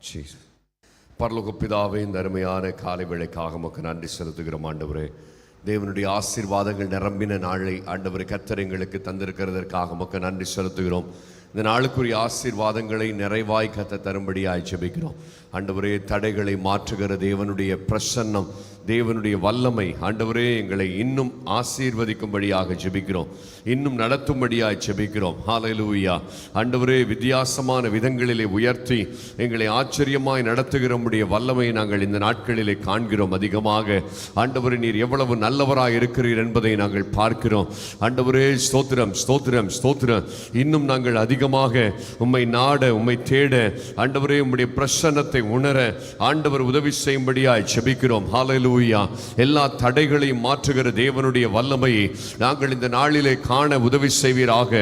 Jesus. பரலோக பிதாவே இந்த அருமையான காலை வேளைக்காக உமக்கு நன்றி செலுத்துகிறோம் ஆண்டவரே. தேவனுடைய ஆசீர்வாதங்கள் நிரம்பின நாளை ஆண்டவரை கத்தர் எங்களுக்கு தந்திருக்கிறதற்காக உமக்கு நன்றி செலுத்துகிறோம். இந்த நாளுக்குரிய ஆசீர்வாதங்களை நிறைவாய் கத்த தரும்படியாய் ஜெபிக்கிறோம். ஆண்டவரே தடைகளை மாற்றுகிற தேவனுடைய பிரசன்னம் தேவனுடைய வல்லமை ஆண்டவரே எங்களை இன்னும் ஆசீர்வதிக்கும்படியாக ஜெபிக்கிறோம். இன்னும் நடத்தும்படியாய் ஜெபிக்கிறோம். ஹாலலூயா ஆண்டவரே வித்தியாசமான விதங்களிலே உயர்த்தி எங்களை ஆச்சரியமாய் நடத்துகிறமுடைய வல்லமையை நாங்கள் இந்த நாட்களிலே காண்கிறோம் அதிகமாக. ஆண்டவரே நீர் எவ்வளவு நல்லவராக இருக்கிறீர் என்பதை நாங்கள் பார்க்கிறோம். ஆண்டவரே ஸ்தோத்திரம் ஸ்தோத்திரம் ஸ்தோத்திரம். இன்னும் நாங்கள் அதிகமாக உம்மை நாட உம்மை தேட ஆண்டவரே உம்முடைய பிரசன்னத்தை உணர ஆண்டவர் உதவி செய்யும்படியாய் ஜெபிக்கிறோம். ஹalleluya எல்லா தடைகளையும் மாற்றுகிற தேவனுடைய வல்லமையை நாங்கள் இந்த நாளிலே காண உதவி செய்வீராக.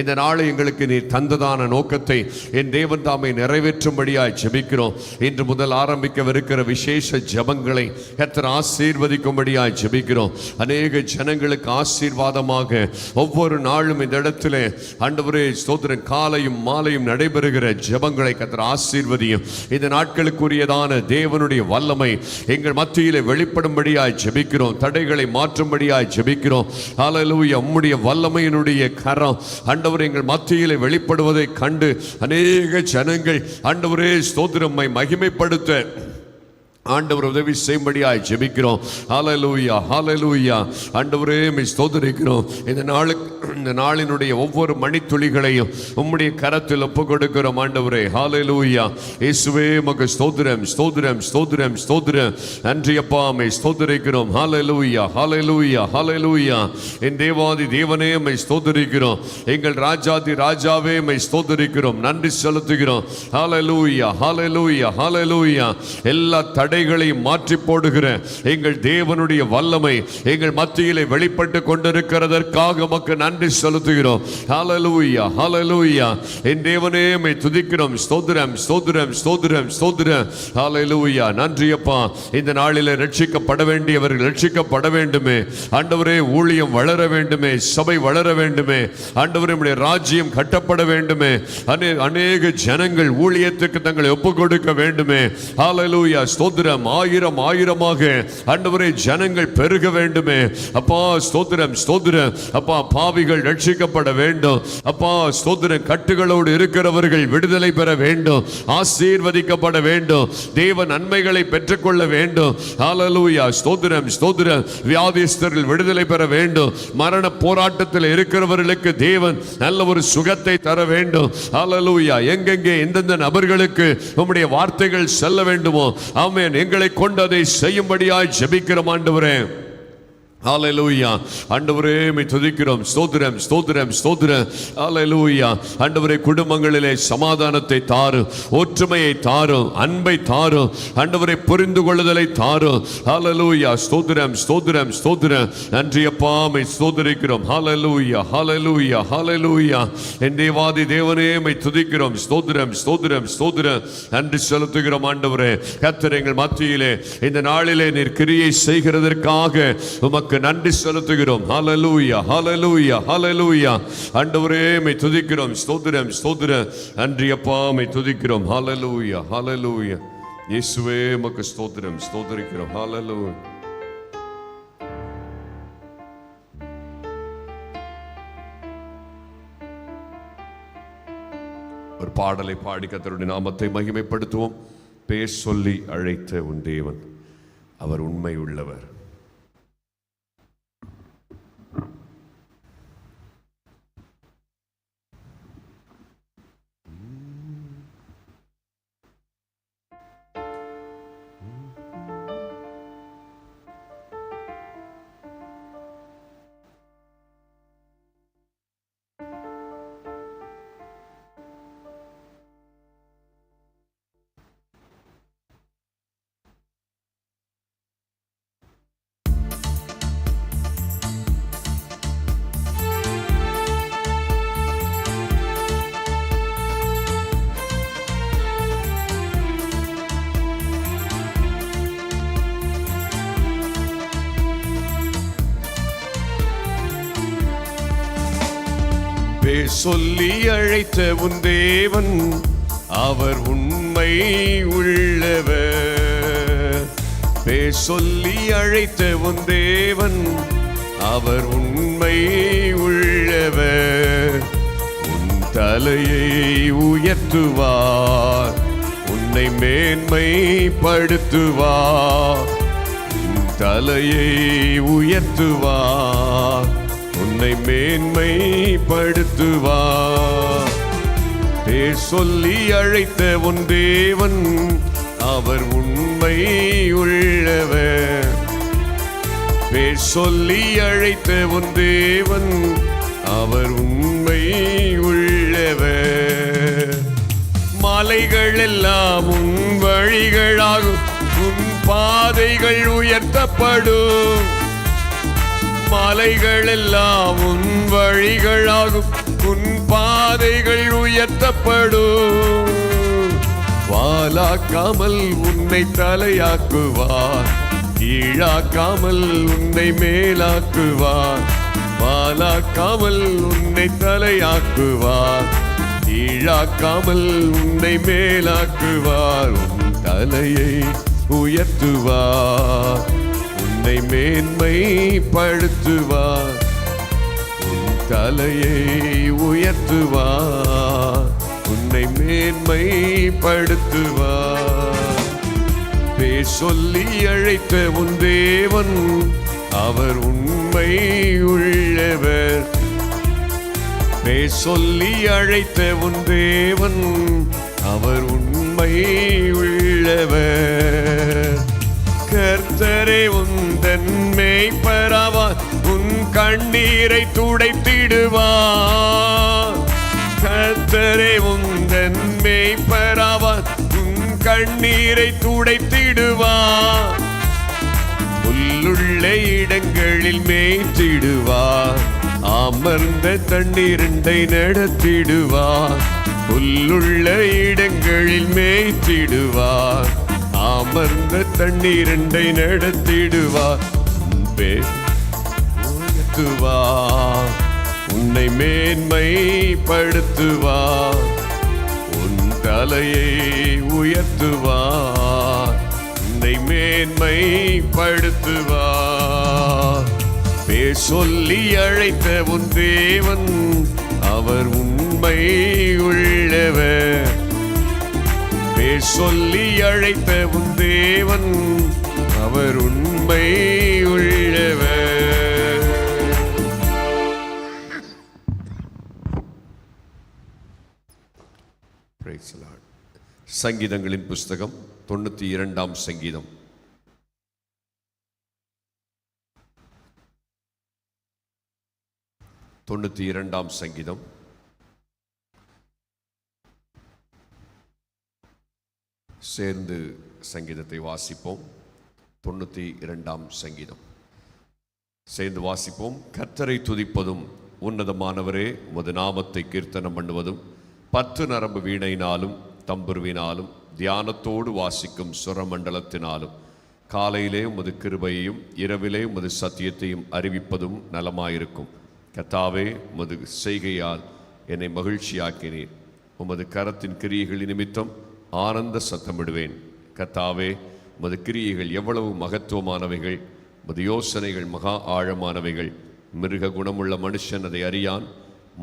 இந்த நாளை எங்களுக்கு நீ தந்ததான நோக்கத்தை என் தேவன் தாமை நிறைவேற்றும்படியாய் ஜெபிக்கிறோம். இன்று முதல் ஆரம்பிக்கவிருக்கிற விசேஷ ஜபங்களை கர்த்தர் ஆசீர்வதிக்கும்படியாய் ஜெபிக்கிறோம். அநேக ஜனங்களுக்கு ஆசீர்வாதமாக ஒவ்வொரு நாளும் இந்த இடத்துல ஆண்டவரே ஸ்தோத்திரம் காலையும் மாலையும் நடைபெறுகிற ஜபங்களை கத்திர ஆசீர்வதியும். இந்த நாட்களுக்குரியதான தேவனுடைய வல்லமை எங்கள் மத்தியிலே வெளிப்படும்படியாய் ஜெபிக்கிறோம். தடைகளை மாற்றும்படியாய் ஜெபிக்கிறோம். ஹalleluya உம்முடைய வல்லமையினுடைய கரம் ஆண்டவர் எங்கள் மத்தியில் வெளிப்படுவதை கண்டு அநேக ஜனங்கள் ஆண்டவரே ஸ்தோத்திரம்மை மகிமைப்படுத்த. ஆண்டவர் உதவி செய்யும்படியாய் ஜெபிக்கிறோம். ஹாலலூயா ஹாலலூயா ஆண்டவரே மை ஸ்தோத்திரிக்கிறோம். இந்த நாளுக்கு இந்த நாளினுடைய ஒவ்வொரு மணித்துளிகளையும் உம்முடைய கரத்தில் ஒப்பு கொடுக்கிறோம் ஆண்டவரே. ஹாலலூயா இயேசுவே உமக்கு ஸ்தோதிரம் ஸ்தோதிரம் ஸ்தோதிரம் ஸ்தோதிரம் நன்றி அப்பா மை ஸ்தோதரிக்கிறோம் ஹாலலூயா ஹாலலூயா ஹாலலூயா என் தேவாதி தேவனே மை ஸ்தோதரிக்கிறோம் எங்கள் ராஜாதி ராஜாவே மை ஸ்தோதரிக்கிறோம் நன்றி செலுத்துகிறோம். ஹாலலூயா ஹாலலூயா ஹாலலூயா எல்லா தடை தடைகளை மாற்றி போடுகிற எங்கள் தேவனுடைய வல்லமை எங்கள் மத்தியிலே வெளிப்பட்டு கொண்டிருக்கிறதற்காக உமக்கு நன்றி செலுத்துகிறோம். ஹலலூயா ஹலலூயா என் தேவனே துதிக்கிறோம். ஸ்தோத்திரம் ஸ்தோத்திரம் ஸ்தோத்திரம் ஸ்தோத்திரம். ஹலலூயா நன்றி அப்பா. இந்த நாளில் ரட்சிக்கப்பட வேண்டியவர்கள் ரட்சிக்கப்பட வேண்டுமே. ஆண்டவரே ஊழியம் வளர வேண்டுமே. சபை வளர வேண்டுமே. ஆண்டவரே உம்முடைய ராஜ்யம் கட்டப்பட வேண்டுமே. அநேக ஜனங்கள் ஊழியத்துக்கு தங்களை ஒப்புக் கொடுக்க வேண்டுமே. ஹalleluya ஸ்தோத்திரம் ஆயிரம் ஆயிரமாக ஆண்டவரே ஜனங்கள் பெருக வேண்டுமே. அப்பா ஸ்தோத்திரம் ஸ்தோத்திரம். அப்பா பாவிகள் ரட்சிக்கப்பட வேண்டும். அப்பா ஸ்தோத்திரம் கட்டுகளோடு இருக்கிறவர்கள் விடுதலை பெற வேண்டும். ஆசீர்வதிக்கப்பட வேண்டும். தேவ நன்மைகளை பெற்றுக்கொள்ள வேண்டும். ஹalleluya ஸ்தோத்திரம் ஸ்தோத்திரம். வியாதிஸ்தர்கள் விடுதலை பெற வேண்டும். மரண போராட்டத்தில் இருக்கிறவர்களுக்கு தேவன் நல்ல ஒரு சுகத்தை தர வேண்டும். ஹalleluya எங்கெங்கே எந்தெந்த நபர்களுக்கு உம்முடைய வார்த்தைகள் செல்ல வேண்டுமோ ஆமே ஆமென் எங்களை கொண்டு அதை செய்யும்படியாய் ஜபிக்கிறோம் ஆண்டவரே. ஹalleluya ஆண்டவரே மை துதிக்கிறோம். ஸ்தோத்திரம் ஸ்தோத்திரம் ஸ்தோத்திரம். ஹalleluya ஆண்டவரே குடும்பங்களிலே சமாதானத்தை தாரும் ஒற்றுமையை தாரும் அன்பை தாரும் ஆண்டவரை புரிந்து கொள்ளுதலை தாரும். ஹalleluya ஸ்தோத்திரம் ஸ்தோத்திரம் ஸ்தோத்திரம். நன்றி அப்பா மை ஸ்தோதரிக்கிறோம் ஹாலலூயா ஹாலலூயா ஹalleluya என் தேவாதி தேவனே மை துதிக்கிறோம். ஸ்தோத்திரம் ஸ்தோத்திரம் ஸ்தோத்திரம். நன்றி செலுத்துகிறோம் ஆண்டவரே. கத்தர் எங்கள் மத்தியிலே இந்த நாளிலே நீர் கிரியை செய்கிறதற்காக உமக்கு உமக்கு நன்றி செலுத்துகிறோம். ஹலலூயா ஹலலூயா ஹலலூயா ஆண்டவரே மை துதிக்கிறோம். ஸ்தோத்திரம் ஸ்தோத்திரம். நன்றி அப்பா மை துதிக்கிறோம். ஹலலூயா ஹலலூயா இயேசுவே உமக்கு ஸ்தோத்திரம் ஸ்தோத்திரிக்கிறோம். ஹalleluya ஒரு பாடலை பாடி கத்தருடைய நாமத்தை மகிமைப்படுத்துவோம். பேர் சொல்லி அழைத்த உன் தேவன். அவர் உண்மை உள்ளவர். பேர் சொல்லி அழைத்த உன் தேவன் அவர் உண்மை உள்ளவர். பேர் சொல்லி அழைத்த உன் தேவன் அவர் உண்மை உள்ளவர். உன் தலையை உயர்த்துவார் உன்னை மேன்மைப்படுத்துவார். உன் தலையை உயர்த்துவார். உன்னை மேன்மைப்படுத்துவார் பேர் சொல்லி அழைத்த உன் தேவன் அவர் உண்மை உள்ளவர். பேர் சொல்லி அழைத்த உன் தேவன் அவர் உண்மை உள்ளவர். மலைகள் எல்லாம் உன் வழிகளாகும் உன் பாதைகள் உயர்த்தப்படும். சாலைகள் எல்லாம் உன் வழிகளாகும். உன் பாதைகள் உயர்த்தப்படும். வாலாக்காமல் உன்னை தலையாக்குவார். கீழாக்காமல் உன்னை மேலாக்குவார். வாலாக்காமல் உன்னை தலையாக்குவார். கீழாக்காமல் உன்னை மேலாக்குவார். உன் தலையை உயர்த்துவார். உன்னை மேன்மைப்படுத்துவார் உன் தலையை உயர்த்துவார். உன்னை மேன்மைப்படுத்துவார் பேர் சொல்லி அழைத்த உன் தேவன் அவர் உண்மை உள்ளவர். பேர் சொல்லி அழைத்த உன் தேவன் அவர் உண்மை உள்ளவர். மேய்ப்பராவார் உன் கண்ணீரை துடைத்திடுவார். கர்த்தரே உந்தன் மேய்ப்பராவார் உன் கண்ணீரை துடைத்திடுவார். உள்ளுள்ள இடங்களில் மேய்த்திடுவார். அமர்ந்த தண்ணீரண்டை நடத்திடுவார். புல்லுள்ள இடங்களில் மேய்த்திடுவார். அமர்ந்த தண்ணீரண்டை நடத்திடுவார். உன் உயர்த்துவா உன்னை மேன்மைப்படுத்துவா உன் தலையை உயர்த்துவா உன்னை மேன்மைப்படுத்துவா பேர் சொல்லி அழைத்த உன் தேவன் அவர் உண்மை உள்ளவர். பேர் சொல்லி அழைத்த உன் தேவன் அவர் உண்மை உள்ளவர். சங்கீதங்களின் புஸ்தகம் தொண்ணூத்தி இரண்டாம் சங்கீதம். தொண்ணூத்தி இரண்டாம் சங்கீதம். சேர்ந்து சங்கீதத்தை வாசிப்போம். தொண்ணூத்தி இரண்டாம் சங்கீதம். சேர்ந்து வாசிப்போம். கர்த்தரை துதிப்பதும் உன்னதமானவரே உமது நாமத்தை கீர்த்தனம் பண்ணுவதும் பத்து நரம்பு வீணையினாலும் தம்புருவினாலும் தியானத்தோடு வாசிக்கும் சுரமண்டலத்தினாலும் காலையிலே உமது கிருபையையும் இரவிலே உமது சத்தியத்தையும் அறிவிப்பதும் நலமாயிருக்கும். கத்தாவே உமது செய்கையால் என்னை மகிழ்ச்சியாக்கினீர். உமது கரத்தின் கிரியைகள் நிமித்தம் ஆனந்த சத்தமிடுவேன். கத்தாவே உமது கிரியைகள் எவ்வளவு மகத்துவமானவைகள் உமது யோசனைகள் மகா ஆழமானவைகள். மிருக குணமுள்ள மனுஷன் அதை அறியான்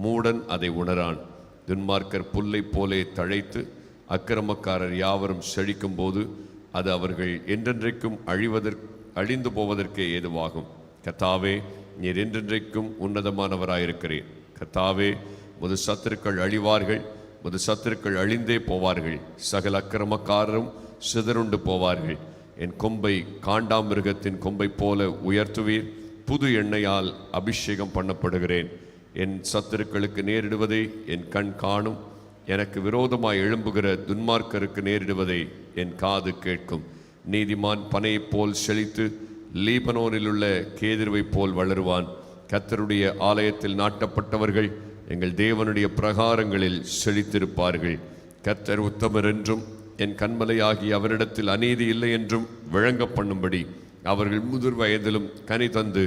மூடன் அதை உணரான். துன்மார்க்கர் புல்லைப் போலே தழைத்து அக்கிரமக்காரர் யாவரும் செழிக்கும் போது அது அவர்கள் என்றென்றைக்கும் அழிவதற்கு அழிந்து போவதற்கே ஏதுவாகும். கத்தாவே நீர் என்றென்றைக்கும் உன்னதமானவராயிருக்கிறீர். கத்தாவே முது சத்துருக்கள் அழிவார்கள் முது சத்துருக்கள் அழிந்தே போவார்கள். சகல அக்கிரமக்காரரும் சிதறுண்டு போவார்கள். என் கொம்பை காண்டாமிருகத்தின் கொம்பை போல உயர்த்துவீர். புது எண்ணெயால் அபிஷேகம் பண்ணப்படுகிறேன். என் சத்துருக்களுக்கு நேரிடுவதை என் கண் காணும். எனக்கு விரோதமாய் எழும்புகிற துன்மார்க்கருக்கு நேரிடுவதை என் காது கேட்கும். நீதிமான் பனையைப் போல் செழித்து லீபனோனில் உள்ள கேதிர்வை போல் வளருவான். கத்தருடைய ஆலயத்தில் நாட்டப்பட்டவர்கள் எங்கள் தேவனுடைய பிரகாரங்களில் செழித்திருப்பார்கள். கத்தர் உத்தமர் என்றும் என் கண்மலையாகி அவரிடத்தில் அநீதி இல்லை என்றும் விளங்க பண்ணும்படி அவர்கள் முதிர் வயதிலும் கனி தந்து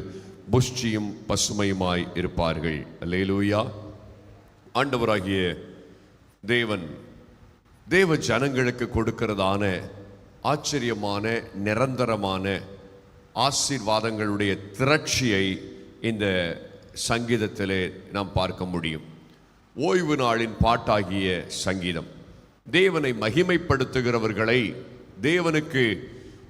புஷ்டியும் பசுமையுமாய் இருப்பார்கள். அல்லேலூயா. ஆண்டவராகிய தேவன் தேவ ஜனங்களுக்கு கொடுக்கிறதான ஆச்சரியமான நிரந்தரமான ஆசீர்வாதங்களுடைய திரட்சியை இந்த சங்கீதத்திலே நாம் பார்க்க முடியும். ஓய்வு நாளின் பாட்டாகிய சங்கீதம். தேவனை மகிமைப்படுத்துகிறவர்களை தேவனுக்கு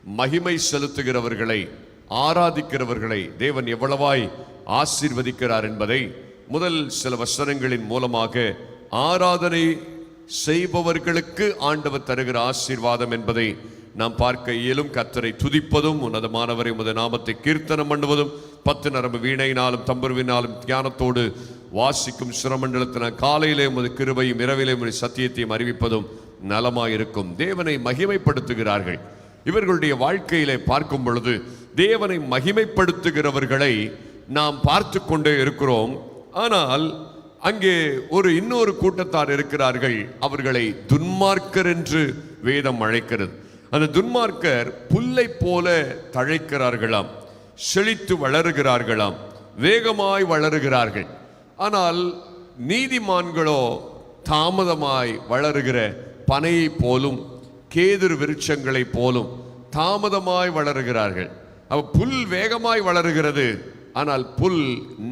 மகிமை செலுத்துகிறவர்களை ஆராதிக்கிறவர்களை தேவன் எவ்வளவாய் ஆசீர்வதிக்கிறார் என்பதை முதல் சில வசனங்களின் மூலமாக ஆராதனை செய்பவர்களுக்கு ஆண்டவர் தருகிற ஆசீர்வாதம் என்பதை நாம் பார்க்க இயலும். கத்தரை துதிப்பதும் உன்னதமானவரை உமது நாமத்தை கீர்த்தனம் பண்ணுவதும் பத்து நரம்பு வீணையினாலும் தம்புருவினாலும் தியானத்தோடு வாசிக்கும் சுரமண்டலத்தின காலையிலே உமது கிருபையும் இரவிலே உமது சத்தியத்தையும் அறிவிப்பதும் நலமாயிருக்கும். தேவனை மகிமைப்படுத்துகிறார்கள். இவர்களுடைய வாழ்க்கையிலே பார்க்கும் பொழுது தேவனை மகிமைப்படுத்துகிறவர்களை நாம் பார்த்து கொண்டே இருக்கிறோம். ஆனால் அங்கே ஒரு இன்னொரு கூட்டத்தார் இருக்கிறார்கள். அவர்களை துன்மார்க்கர் என்று வேதம் அழைக்கிறது. அந்த துன்மார்க்கர் புல்லை போல தழைக்கிறார்களாம். செழித்து வளருகிறார்களாம். வேகமாய் வளருகிறார்கள். ஆனால் நீதிமான்களோ தாமதமாய் வளருகிற பனையை போலும் கேதுர் விருட்சங்களைப் போலும் தாமதமாய் வளருகிறார்கள். அவ புல் வேகமாய் வளருகிறது. ஆனால் புல்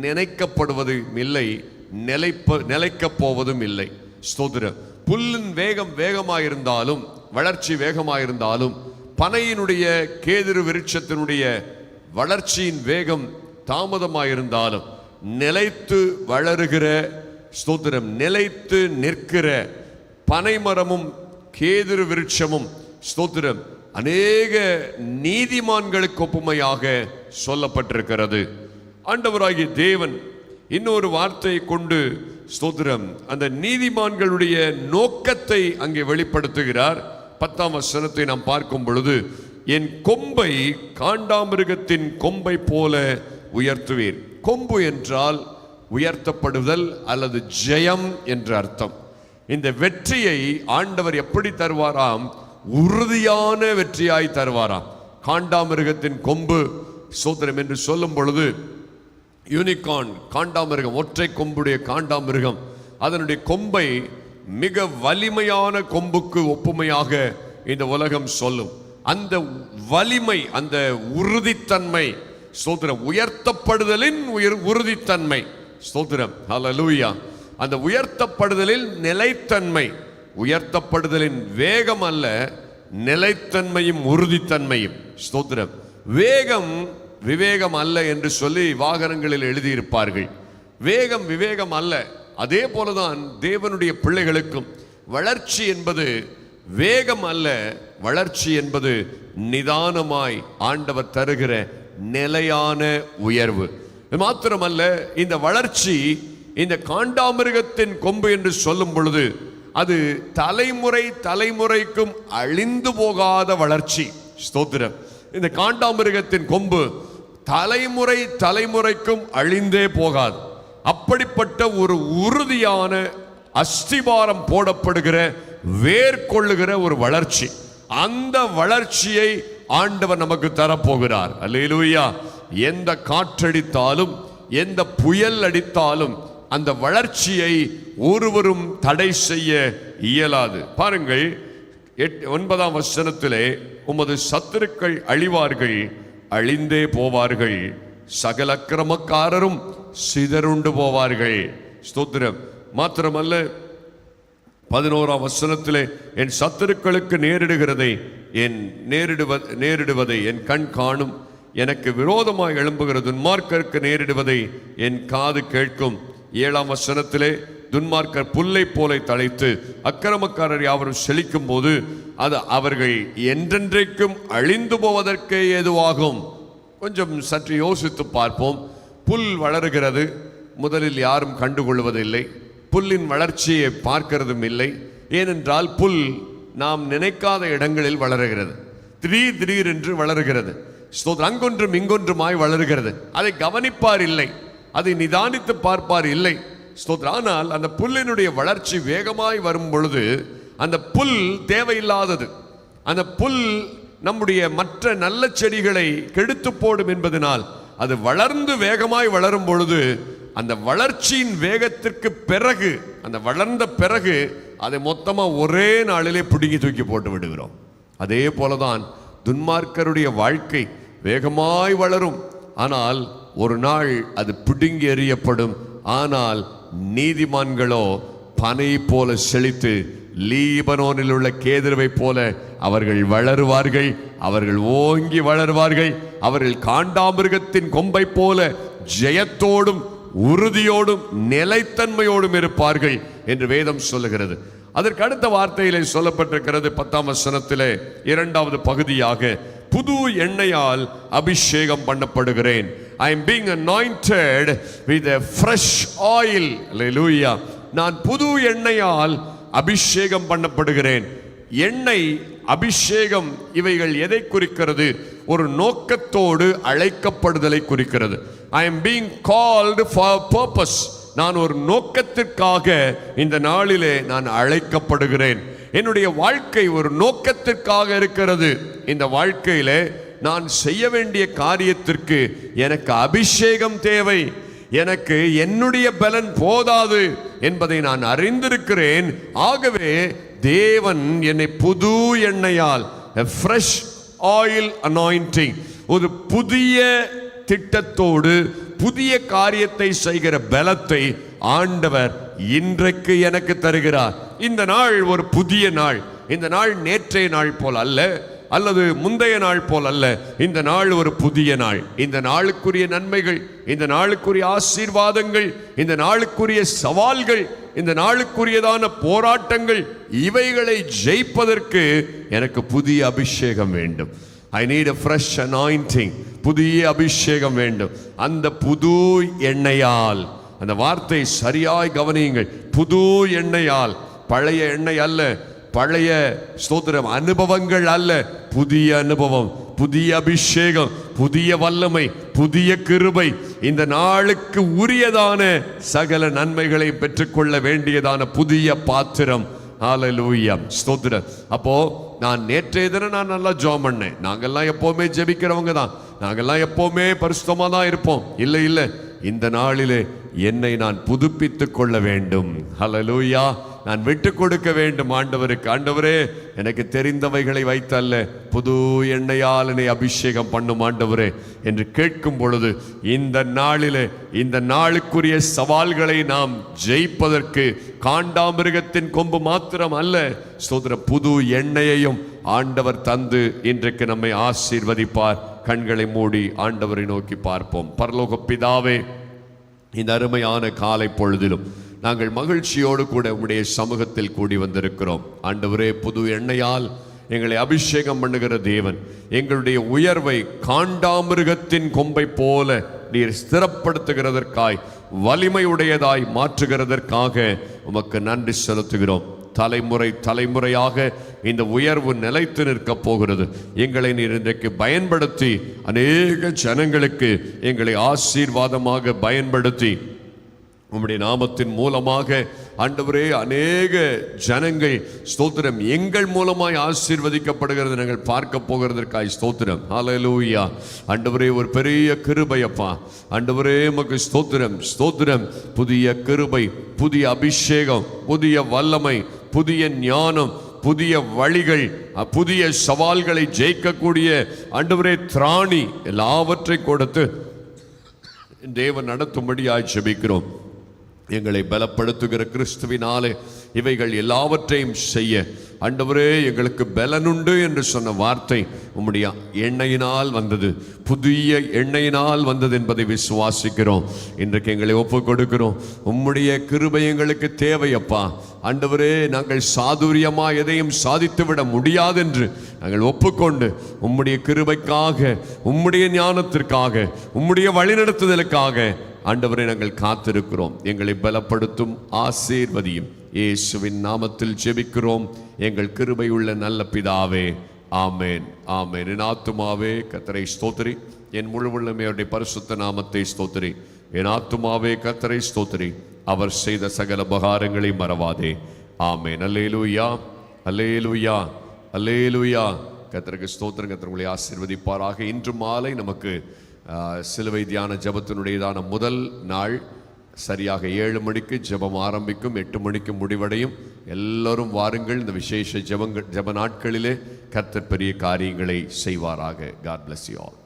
நினைக்கப்படுவதும் இல்லை நிலைப்ப நிலைக்கப் போவதும் இல்லை. ஸ்தோதிர புல்லின் வேகம் வேகமாயிருந்தாலும் வளர்ச்சி வேகமாயிருந்தாலும் பனையினுடைய கேதுரு விருட்சத்தினுடைய வளர்ச்சியின் வேகம் தாமதமாயிருந்தாலும் நிலைத்து வளருகிற ஸ்தோத்திரம் நிலைத்து நிற்கிற பனைமரமும் கேதுரு விருட்சமும் ஸ்தோத்திரம் அநேக நீதிமான்களுக்கு ஒப்புமையாக சொல்லப்பட்டிருக்கிறது. ஆண்டவராகிய தேவன் இன்னொரு வார்த்தையை கொண்டு ஸ்தோத்திரம் அந்த நீதிமான்களுடைய நோக்கத்தை அங்கே வெளிப்படுத்துகிறார். பத்தாம் வசனத்தை நாம் பார்க்கும் பொழுது என் கொம்பை காண்டாமிருகத்தின் கொம்பை போல உயர்த்துவேன் கொம்பு என்றால் உயர்த்தப்படுதல் அல்லது ஜெயம் என்று அர்த்தம். இந்த வெற்றியை ஆண்டவர் எப்படி தருவாராம்? உறுதியான வெற்றியாய் தருவாராம். காண்டாமிருகத்தின் கொம்பு சோதனம் என்று சொல்லும் பொழுது யூனிகார்ன் காண்டாமிருகம் ஒற்றை கொம்புடைய காண்டாமிருகம் அதனுடைய கொம்பை மிக வலிமையான கொம்புக்கு ஒப்புமையாக இந்த உலகம் சொல்லும். அந்த வலிமை அந்த உறுதித்தன்மை ஸ்தோத்திரம். உயர்த்தப்படுதலின் உயர் உறுதித்தன்மை. ஸ்தோத்திரம். ஹalleluya அந்த உயர்த்தப்படுதலில் நிலைத்தன்மை. உயர்த்தப்படுதலின் வேகம் அல்ல நிலைத்தன்மையும் உறுதித்தன்மையும். ஸ்தோத்திரம். வேகம் விவேகம் அல்ல என்று சொல்லி வாகனங்களில் எழுதியிருப்பார்கள். வேகம் விவேகம் அல்ல. அதே போலதான் தேவனுடைய பிள்ளைகளுக்கும். வளர்ச்சி என்பது வேகம் அல்ல வளர்ச்சி என்பது நிதானமாய் ஆண்டவர் தருகிற நிலையான உயர்வு. மாத்திரமல்ல இந்த வளர்ச்சி இந்த காண்டாமிருகத்தின் கொம்பு என்று சொல்லும் பொழுது அது தலைமுறை தலைமுறைக்கும் அழிந்து போகாத வளர்ச்சி. ஸ்தோத்திரம். இந்த காண்டாமிருகத்தின் கொம்பு தலைமுறை தலைமுறைக்கும் அழிந்தே போகாது. அப்படிப்பட்ட ஒரு உறுதியான அஸ்திபாரம் போடப்படுகிற வேர்கொள்ளுகிற ஒரு வளர்ச்சி. அந்த வளர்ச்சியை ஆண்டவர் நமக்கு தரப்போகிறார். அல்லேலூயா. எந்த காற்றடித்தாலும் எந்த புயல் அடித்தாலும் அந்த வளர்ச்சியை ஒருவரும் தடை செய்ய இயலாது. பாருங்கள் எட் ஒன்பதாம் வசனத்திலே உமது சத்துருக்கள் அழிவார்கள் அழிந்தே போவார்கள். சகல அக்கிரமக்காரரும் சிதறுண்டு போவார்கள். ஸ்தோத்திரம். மாத்திரமல்ல பதினோராம் வசனத்திலே என் சத்துருக்களுக்கு நேரிடுகிறதை என் நேரிடுவ நேரிடுவதை என் கண் காணும். எனக்கு விரோதமாய் எழும்புகிற துன்மார்க்கருக்கு நேரிடுவதை என் காது கேட்கும். ஏழாம் வசனத்திலே துன்மார்க்கர் புல்லை போல தழைத்து அக்கிரமக்காரர் யாவரும் செழிக்கும் போது அது அவர்கள் என்றென்றைக்கும் அழிந்து போவதற்கே ஏதுவாகும். கொஞ்சம் சற்று யோசித்து பார்ப்போம். புல் வளருகிறது முதலில் யாரும் கண்டுகொள்வதில்லை. புல்லின் வளர்ச்சியை பார்க்கிறதும் இல்லை. ஏனென்றால் புல் நாம் நினைக்காத இடங்களில் வளருகிறது. திடீர் திடீரென்று வளருகிறது. அங்கொன்றும் இங்கொன்றுமாய் வளருகிறது. அதை கவனிப்பார் இல்லை. அதை நிதானித்து பார்ப்பார் இல்லை. ஸ்தோத்திரம். ஆனால் அந்த புல்லினுடைய வளர்ச்சி வேகமாய் வரும் பொழுது அந்த புல் தேவையில்லாதது. அந்த புல் நம்முடைய மற்ற நல்ல செடிகளை கெடுத்து போடும் என்பதனால் அது வளர்ந்து வேகமாய் வளரும் பொழுது அந்த வளர்ச்சியின் வேகத்திற்கு பிறகு அந்த வளர்ந்த பிறகு அதை மொத்தமாக ஒரே நாளிலே பிடுங்கி தூக்கி போட்டு விடுகிறோம். அதே போல தான் துன்மார்க்கருடைய வாழ்க்கை வேகமாய் வளரும். ஆனால் ஒரு நாள் அது பிடுங்கி எறியப்படும். ஆனால் நீதிமான்களோ பனை போல செழித்து லீபனோனில் உள்ள கேதுருவை போல அவர்கள் வளருவார்கள். அவர்கள் ஓங்கி வளருவார்கள். அவர்கள் காண்டாமிருகத்தின் கொம்பை போல ஜெயத்தோடும் உறுதியோடும் நிலைத்தன்மையோடும் இருப்பார்கள் என்று வேதம் சொல்லுகிறது. அதற்கு அடுத்த வார்த்தையிலே சொல்லப்பட்டிருக்கிறது பத்தாம் வசனத்திலே இரண்டாவது பகுதியாக புது எண்ணெயால் அபிஷேகம் பண்ணப்படுகிறேன். I am being anointed with fresh oil லூயா நான் புது எண்ணெயால் அபிஷேகம் பண்ணப்படுகிறேன். எண்ணெய் அபிஷேகம் இவைகள் எதை குறிக்கிறது? ஒரு நோக்கத்தோடு அழைக்கப்படுதலை குறிக்கிறது. I am being called for purpose நான் ஒரு நோக்கத்திற்காக இந்த நாளிலே நான் அழைக்கப்படுகிறேன். என்னுடைய வாழ்க்கை ஒரு நோக்கத்திற்காக இருக்கிறது. இந்த வாழ்க்கையிலே நான் செய்ய வேண்டிய காரியத்திற்கு எனக்கு அபிஷேகம் தேவை. எனக்கு என்னுடைய பலன் போதாது என்பதை நான் அறிந்திருக்கிறேன். ஆகவே தேவன் என்னை புது எண்ணெயால் ஃப்ரெஷ் ஆயில் அனாயிண்டிங் ஒரு புதிய திட்டத்தோடு புதிய காரியத்தை செய்கிற பலத்தை ஆண்டவர் இன்றைக்கு எனக்கு தருகிறார். இந்த நாள் ஒரு புதிய நாள். இந்த நாள் நேற்றைய நாள் போல் அல்ல. அல்லது முந்தைய நாள் போல் அல்ல இந்த நாள் ஒரு புதிய நாள். இந்த நாளுக்குரிய நன்மைகள் இந்த நாளுக்குரிய ஆசீர்வாதங்கள் இந்த நாளுக்குரிய சவால்கள் இந்த நாளுக்குரியதான போராட்டங்கள் இவைகளை ஜெயிப்பதற்கு எனக்கு புதிய அபிஷேகம் வேண்டும். I need a fresh anointing புதிய அபிஷேகம் வேண்டும். அந்த புது எண்ணெயால் அந்த வார்த்தை சரியாய் கவனியுங்கள். புது எண்ணெயால் பழைய எண்ணெய் அல்ல பழைய ஸ்தோத்திரம் அனுபவங்கள் அல்ல. புதிய அனுபவம் புதிய அபிஷேகம் புதிய வல்லமை புதிய கிருபை. இந்த நாளுக்கு உரியதான சகல நன்மைகளை பெற்றுக்கொள்ள வேண்டியதான புதிய பாத்திரம். ஹalleluya ஸ்தோத்திரம். அப்போ நான் நேற்றைய தினம் நான் நல்லா ஜோம் பண்ணேன். நாங்கெல்லாம் எப்போவுமே ஜெபிக்கிறவங்க தான். நாங்கெல்லாம் எப்பவுமே பரிசுத்தமாக தான் இருப்போம். இல்லை இல்லை. இந்த நாளிலே என்னை நான் புதுப்பித்துக் கொள்ள வேண்டும். ஹலலூயா நான் விட்டு கொடுக்க வேண்டும் ஆண்டவருக்கு. ஆண்டவரே எனக்கு தெரிந்தவைகளை வைத்தல்ல. புது எண்ணெயால் என்னை அபிஷேகம் பண்ணும் ஆண்டவரே என்று கேட்கும் பொழுது இந்த நாளிலே இந்த நாளுக்குரிய சவால்களை நாம் ஜெயிப்பதற்கு காண்டாமிருகத்தின் கொம்பு மாத்திரம் அல்ல சோதர புது எண்ணெயையும் ஆண்டவர் தந்து இன்றைக்கு நம்மை ஆசீர்வதிப்பார். கண்களை மூடி ஆண்டவரை நோக்கி பார்ப்போம். பரலோக பிதாவே இந்த அருமையான காலை பொழுதிலும் நாங்கள் மகிழ்ச்சியோடு கூட உம்முடைய சமூகத்தில் கூடி வந்திருக்கிறோம். ஆண்டவரே புது எண்ணெயால் எங்களை அபிஷேகம் பண்ணுகிற தேவன். எங்களுடைய உயர்வை காண்டாமிருகத்தின் கொம்பை போல நீர் ஸ்திரப்படுத்துகிறதற்காய் வலிமையுடையதாய் மாற்றுகிறதற்காக உமக்கு நன்றி செலுத்துகிறோம். தலைமுறை தலைமுறையாக இந்த உயர்வு நிலைத்து நிற்கப் போகிறது. எங்களை நீர் இன்றைக்கு பயன்படுத்தி அநேக ஜனங்களுக்கு எங்களை ஆசீர்வாதமாக பயன்படுத்தி உம்முடைய நாமத்தின் மூலமாக ஆண்டவரே அநேக ஜனங்கள் ஸ்தோத்திரம். எங்கள் மூலமாய் ஆசீர்வதிக்கப்படுகிறது. நாங்கள் பார்க்க போகிறதற்காய் ஸ்தோத்திரம். ஹலலூயா ஆண்டவரே ஒரு பெரிய கிருபையப்பா ஆண்டவரே உமக்கு ஸ்தோத்திரம். ஸ்தோத்திரம். புதிய கிருபை புதிய அபிஷேகம் புதிய வல்லமை புதிய ஞானம் புதிய வழிகள் புதிய சவால்களை ஜெயிக்கக்கூடிய ஆண்டவரே திராணி. எல்லாவற்றை கொடுத்து தேவன் நடத்தும்படியாய் ஜெபிக்கிறோம். எங்களை பலப்படுத்துகிற கிறிஸ்துவினாலே இவைகள் எல்லாவற்றையும் செய்ய. ஆண்டவரே எங்களுக்கு பலனுண்டு என்று சொன்ன வார்த்தை உம்முடைய எண்ணெயினால் வந்தது. புதிய எண்ணெயினால் வந்தது என்பதை விசுவாசிக்கிறோம். இன்றைக்கு எங்களை ஒப்பு கொடுக்கிறோம் உம்முடைய கிருபை எங்களுக்கு தேவையப்பா ஆண்டவரே நாங்கள் சாதுரியமா எதையும் சாதித்து விட முடியாதென்று நாங்கள் ஒப்புக்கொண்டு உம்முடைய கிருபைக்காக உம்முடைய ஞானத்திற்காக உம்முடைய வழிநடத்துதலுக்காக ஆண்டவரை நாங்கள் காத்திருக்கிறோம். எங்களை பலப்படுத்தும் ஆசீர்வதியும். இயேசுவின் நாமத்தில் ஜெபிக்கிறோம். எங்கள் கிருபையுள்ள நல்ல பிதாவே ஆமேன் ஆமேன். என் ஆத்துமாவே கத்தரை ஸ்தோத்திரி. என் முழு அவருடைய பரிசுத்த நாமத்தை ஸ்தோத்திரி. என் ஆத்துமாவே கத்தரை ஸ்தோத்திரி. அவர் செய்த சகல உபகாரங்களை மறவாதே. ஆமேன். அல்லேலூயா அல்லேலூயா அல்லேலூயா. கத்தருக்கு ஸ்தோத்திரம் கத்திரங்களை உங்களை ஆசீர்வதிப்பாராக. இன்று மாலை நமக்கு சிலுவை தியான ஜெபத்தினுடையதான முதல் நாள். சரியாக ஏழு மணிக்கு ஜெபம் ஆரம்பிக்கும் எட்டு மணிக்கு முடிவடையும். எல்லோரும் வாருங்கள் இந்த விசேஷ ஜபங்கள் ஜெப நாட்களிலே கர்த்தர் பெரிய காரியங்களை செய்வாராக. God bless you all